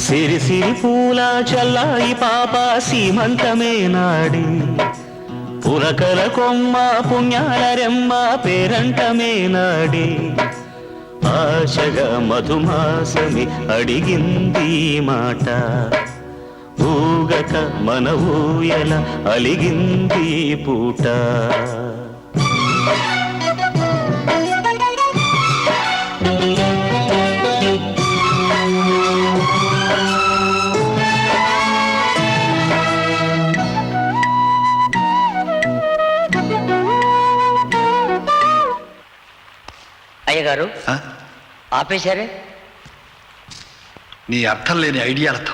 సిరి సిరి పూల చల్లాయి పాప సీమంతమే నాడి పులకల కొమ్మ పుణ్యాల రెమ్మ పేరంటమే నాడి ఆశగా మధుమాసమి అడిగింది మాట. ఊగక మన ఊయల అలిగింది పూట. అయ్యగారు ఆ? ఆపేశారే? నీ అర్థం లేని ఐడియాలతో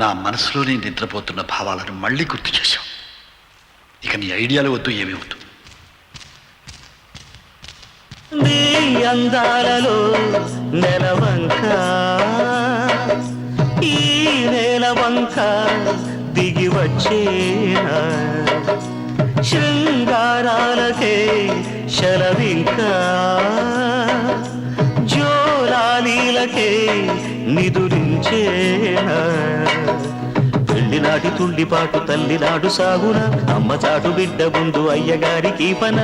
నా మనసులోని నిద్రపోతున్న భావాలను మళ్ళీ గుర్తు చేశావు. ఇక నీ ఐడియాలు వద్దు ఏమీ వద్దు. నీ అందాలలో నెలవంక ఈ నెలవంక దిగి వచ్చేనా. శృంగారాలకే శలవింక. నిదురించేనా పెళ్ళినాటి తుండిపాటు తల్లినాడు సాగున అమ్మ చాటు బిడ్డ ముందు అయ్యగారికి పన.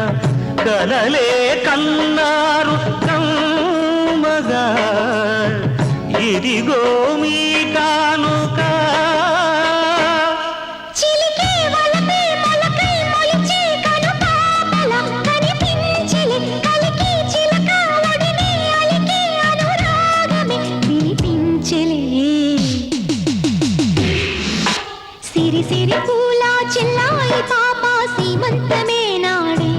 కలలే కన్నారు కమ్మగా. ఇదిగో సిరి సిరి పూల చిల్లాయి పాప సీమంతమే నాడే.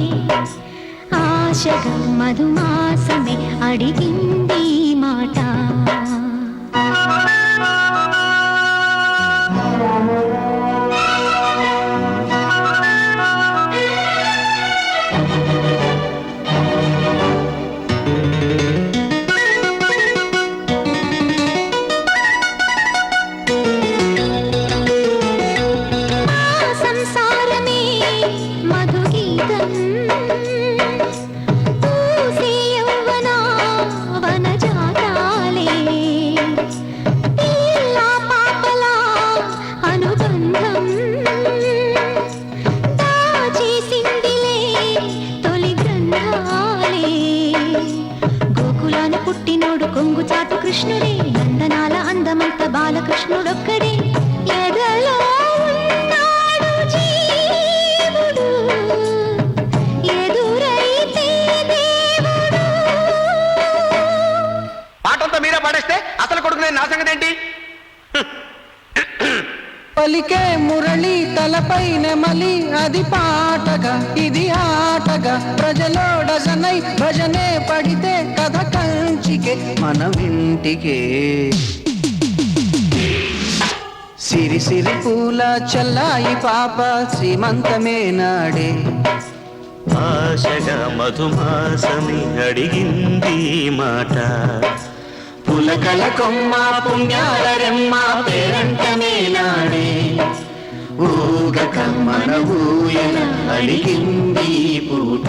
ఆశగం మధుమాసమే అడిగి మీరే పాడేస్తే అసలు కొడుకు నేను నా సంగతి ఏంటి? పలికే మురళి తలపై నెమలి అది పాటగా ఇది ఆటగా. ప్రజలో డజనై భజనే పడితే కథ కంచికే మన ఇంటికే సిరి సిరి పూల చల్లాయి పాప శ్రీమంతమే నాడే. ఆశగా మధుమాసమి అడిగింది మాట. పులకల కొమ్మ పుణ్యాల రెమ్మ పేరంట నేలాడే ఊగ కమ్మన ఊయన అడిగింది పూట.